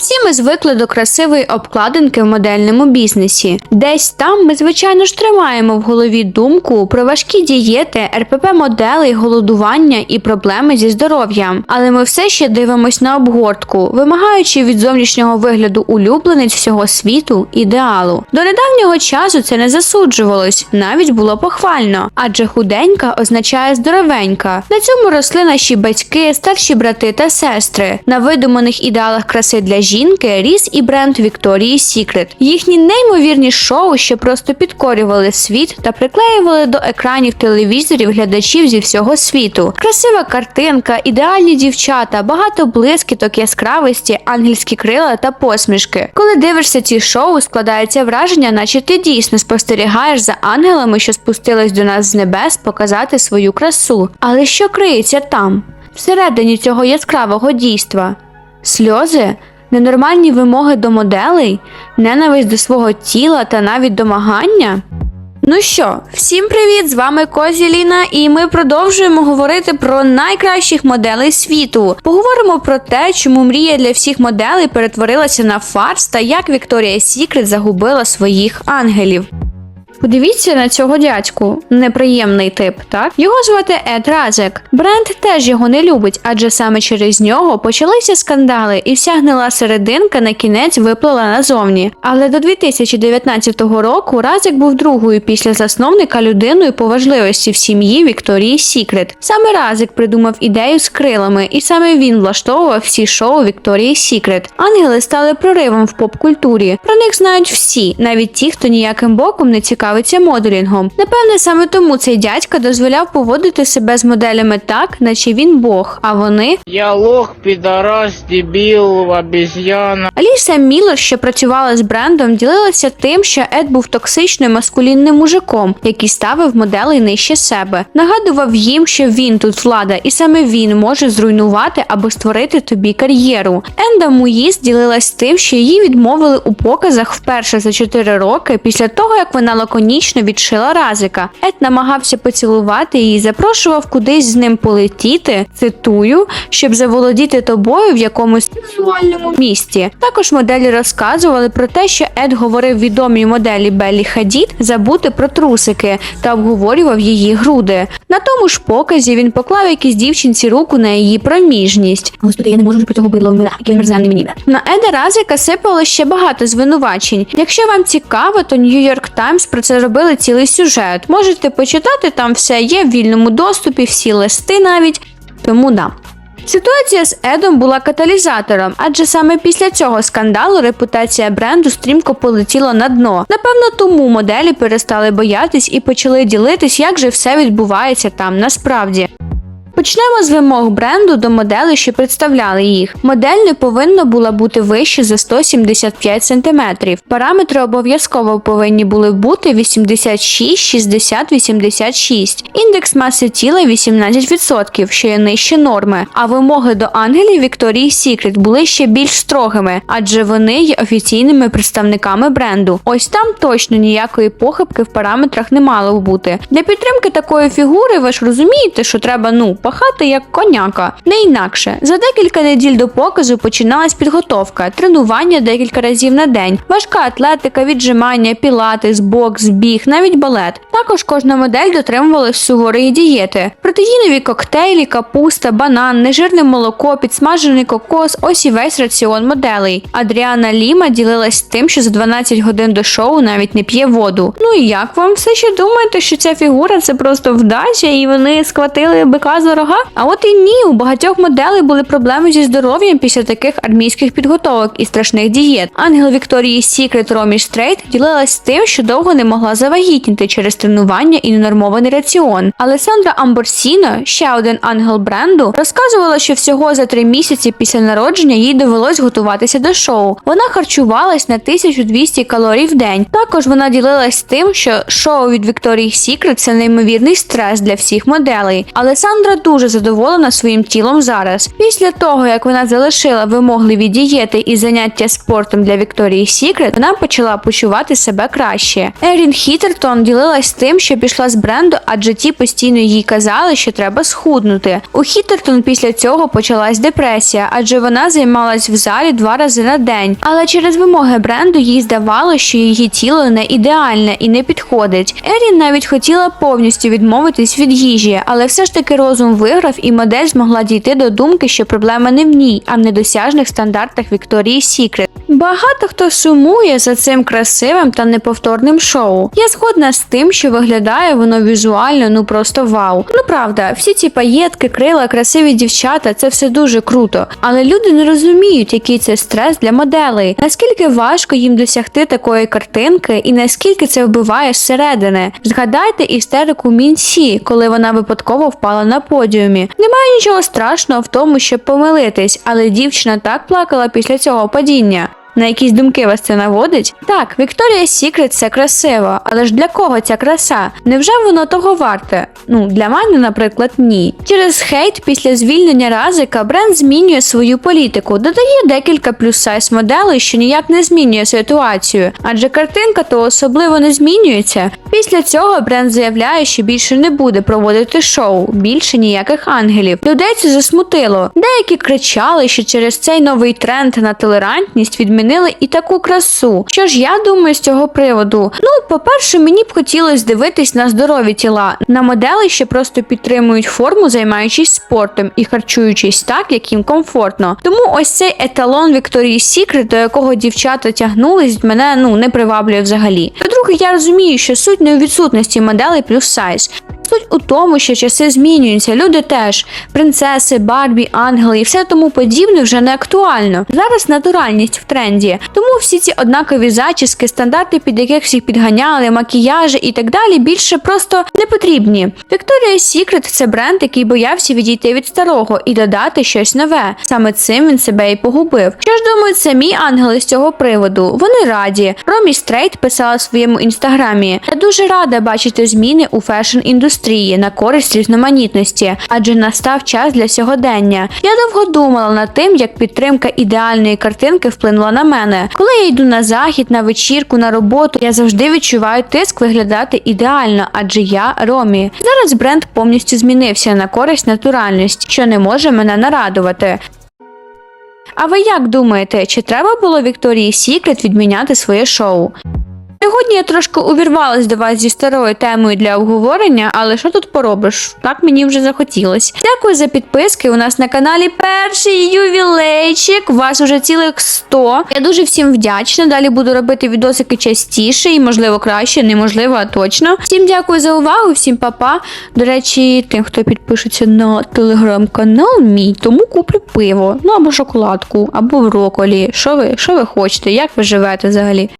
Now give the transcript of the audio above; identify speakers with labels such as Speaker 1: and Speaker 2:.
Speaker 1: Всі ми звикли до красивої обкладинки в модельному бізнесі. Десь там ми, звичайно ж, тримаємо в голові думку про важкі дієти, РПП моделей, голодування і проблеми зі здоров'ям. Але ми все ще дивимось на обгортку, вимагаючи від зовнішнього вигляду улюблениць всього світу ідеалу. До недавнього часу це не засуджувалось, навіть було похвально, адже худенька означає здоровенька. На цьому росли наші батьки, старші брати та сестри. На видуманих ідеалах краси для жінки ріс і бренд Вікторії Сікрет. Їхні неймовірні шоу, що просто підкорювали світ та приклеювали до екранів телевізорів глядачів зі всього світу. Красива картинка, ідеальні дівчата, багато блискіток, яскравості, ангельські крила та посмішки. Коли дивишся ці шоу, складається враження, наче ти дійсно спостерігаєш за ангелами, що спустились до нас з небес показати свою красу. Але що криється там, всередині цього яскравого дійства? Сльози, ненормальні вимоги до моделей, ненависть до свого тіла та навіть домагання. Ну що, всім привіт! З вами Козі Ліна, і ми продовжуємо говорити про найкращих моделей світу. Поговоримо про те, чому мрія для всіх моделей перетворилася на фарс та як Вікторія Сікрет загубила своїх ангелів. Подивіться на цього дядьку, неприємний тип, так? Його звати Ед Разек. Бренд теж його не любить, адже саме через нього почалися скандали, і вся гнила серединка на кінець виплила назовні. Але до 2019 року Разек був другою після засновника людиною по важливості в сім'ї Вікторії Сікрет. Саме Разек придумав ідею з крилами, і саме він влаштовував всі шоу Вікторії Сікрет. Ангели стали проривом в поп-культурі. Про них знають всі, навіть ті, хто ніяким боком не цікавиться моделінгом. Напевне, саме тому цей дядька дозволяв поводити себе з моделями так, наче він Бог, а вони
Speaker 2: Я лох, підарас, дебіл, обезьяна.
Speaker 1: Аліса Міллер, що працювала з брендом, ділилася тим, що Ед був токсичним маскулінним мужиком, який ставив моделей нижче себе. Нагадував їм, що він тут влада, і саме він може зруйнувати або створити тобі кар'єру. Енда Муїс ділилась тим, що її відмовили у показах вперше за 4 роки після того, як вона лаконічно відшила разика. Ед намагався поцілувати її, запрошував кудись з ним полетіти. Цитую, щоб заволодіти тобою в якомусь сексуальному місті. Також моделі розказували про те, що Ед говорив відомій моделі Беллі Хадід забути про трусики та обговорював її груди. На тому ж показі він поклав якійсь дівчинці руку на її проміжність.
Speaker 3: Господи, я не можу про цього бидло, мерзенний мені.
Speaker 1: На Еда Разика сипало ще багато звинувачень. Якщо вам цікаво, то York Times про це робили цілий сюжет. Можете почитати, там все є в вільному доступі, всі листи навіть. Тому да. Ситуація з Едом була каталізатором, адже саме після цього скандалу репутація бренду стрімко полетіла на дно. Напевно, тому моделі перестали боятись і почали ділитись, як же все відбувається там насправді. Почнемо з вимог бренду до моделей, що представляли їх. Модель не повинна була бути вище за 175 см. Параметри обов'язково повинні були бути 86, 60, 86. Індекс маси тіла 18%, що є нижче норми. А вимоги до ангелів Вікторії Сікрет були ще більш строгими, адже вони є офіційними представниками бренду. Ось там точно ніякої похибки в параметрах не мало бути. Для підтримки такої фігури ви ж розумієте, що треба ну пахати як коняка. Не інакше. За декілька неділь до показу починалась підготовка, тренування декілька разів на день, важка атлетика, віджимання, пілатес, бокс, біг, навіть балет. Також кожна модель дотримувалась суворої дієти. Протеїнові коктейлі, капуста, банан, нежирне молоко, підсмажений кокос, ось і весь раціон моделей. Адріана Ліма ділилась тим, що за 12 годин до шоу навіть не п'є воду. Ну і як вам все ще думаєте, що ця фігура це просто вдача, і вони схватили бика за рога? А от і ні, у багатьох моделей були проблеми зі здоров'ям після таких армійських підготовок і страшних дієт. Ангел Вікторії Сікрет Ромі Стрейт ділилась тим, що довго не могла завагітніти через тренування і ненормований раціон. Алесандра Амборсіно, ще один ангел бренду, розказувала, що всього за три місяці після народження їй довелось готуватися до шоу. Вона харчувалась на 1200 калорій в день. Також вона ділилась тим, що шоу від Вікторії Сікрет це неймовірний стрес для всіх моделей. Алесандра дуже задоволена своїм тілом зараз. Після того, як вона залишила вимогливі дієти і заняття спортом для Вікторії Сікрет, вона почала почувати себе краще. Ерін Хітертон ділилась тим, що пішла з бренду, адже ті постійно їй казали, що треба схуднути. У Хітертон після цього почалась депресія, адже вона займалась в залі два рази на день. Але через вимоги бренду їй здавалося, що її тіло не ідеальне і не підходить. Ерін навіть хотіла повністю відмовитись від їжі, але все ж таки розум виграв, і модель змогла дійти до думки, що проблема не в ній, а в недосяжних стандартах Вікторії Сікрет. Багато хто сумує за цим красивим та неповторним шоу. Я згодна з тим, що виглядає воно візуально, ну просто вау. Ну правда, всі ці паєтки, крила, красиві дівчата це все дуже круто. Але люди не розуміють, який це стрес для моделей, наскільки важко їм досягти такої картинки, і наскільки це вбиває зсередини. Згадайте істерику Мінсі, коли вона випадково впала на подіумі. Немає нічого страшного в тому, щоб помилитись, але дівчина так плакала після цього падіння. На якісь думки вас це наводить? Так, Вікторія Сікрет це красиво, але ж для кого ця краса? Невже воно того варте? Ну, для мене, наприклад, ні. Через хейт після звільнення Разика бренд змінює свою політику, додає декілька плюс-сайз моделей, що ніяк не змінює ситуацію, адже картинка то особливо не змінюється. Після цього бренд заявляє, що більше не буде проводити шоу, більше ніяких ангелів. Людей це засмутило. Деякі кричали, що через цей новий тренд на толерантність відмінили і таку красу. Що ж я думаю з цього приводу? Ну, по-перше, мені б хотілося дивитись на здорові тіла, на моделей, що просто підтримують форму, займаючись спортом і харчуючись так, як їм комфортно. Тому ось цей еталон Вікторії Сікрет, до якого дівчата тягнулись, мене ну не приваблює взагалі. По-друге, я розумію, що суть не у відсутності моделей плюс сайз. Суть у тому, що часи змінюються, люди теж принцеси, Барбі, ангели і все тому подібне вже не актуально. Зараз натуральність в тренді. Тому всі ці однакові зачіски, стандарти, під яких всіх підганяли, макіяжі і так далі, більше просто не потрібні. Victoria's Secret – це бренд, який боявся відійти від старого і додати щось нове. Саме цим він себе і погубив. Що ж думають самі ангели з цього приводу? Вони раді. Ромі Стрейт писала в своєму інстаграмі: Я дуже рада бачити зміни у фешн індустрії на користь різноманітності, адже настав час для сьогодення. Я довго думала над тим, як підтримка ідеальної картинки вплинула на мене. Коли я йду на захід, на вечірку, на роботу, я завжди відчуваю тиск виглядати ідеально, адже я Ромі. Зараз бренд повністю змінився на користь натуральності, що не може мене нарадувати. А ви як думаєте, чи треба було Вікторії Сікрет відміняти своє шоу? Сьогодні я трошки увірвалась до вас зі старою темою для обговорення, але що тут поробиш? Так мені вже захотілось. Дякую за підписки. У нас на каналі перший ювілейчик. Вас уже цілих 100. Я дуже всім вдячна. Далі буду робити відосики частіше і, можливо, краще, неможливо, а точно. Всім дякую за увагу, всім па-па. До речі, тим, хто підпишеться на телеграм-канал мій, тому куплю пиво, ну або шоколадку, або броколі. Що ви, що ви хочете? Як ви живете взагалі?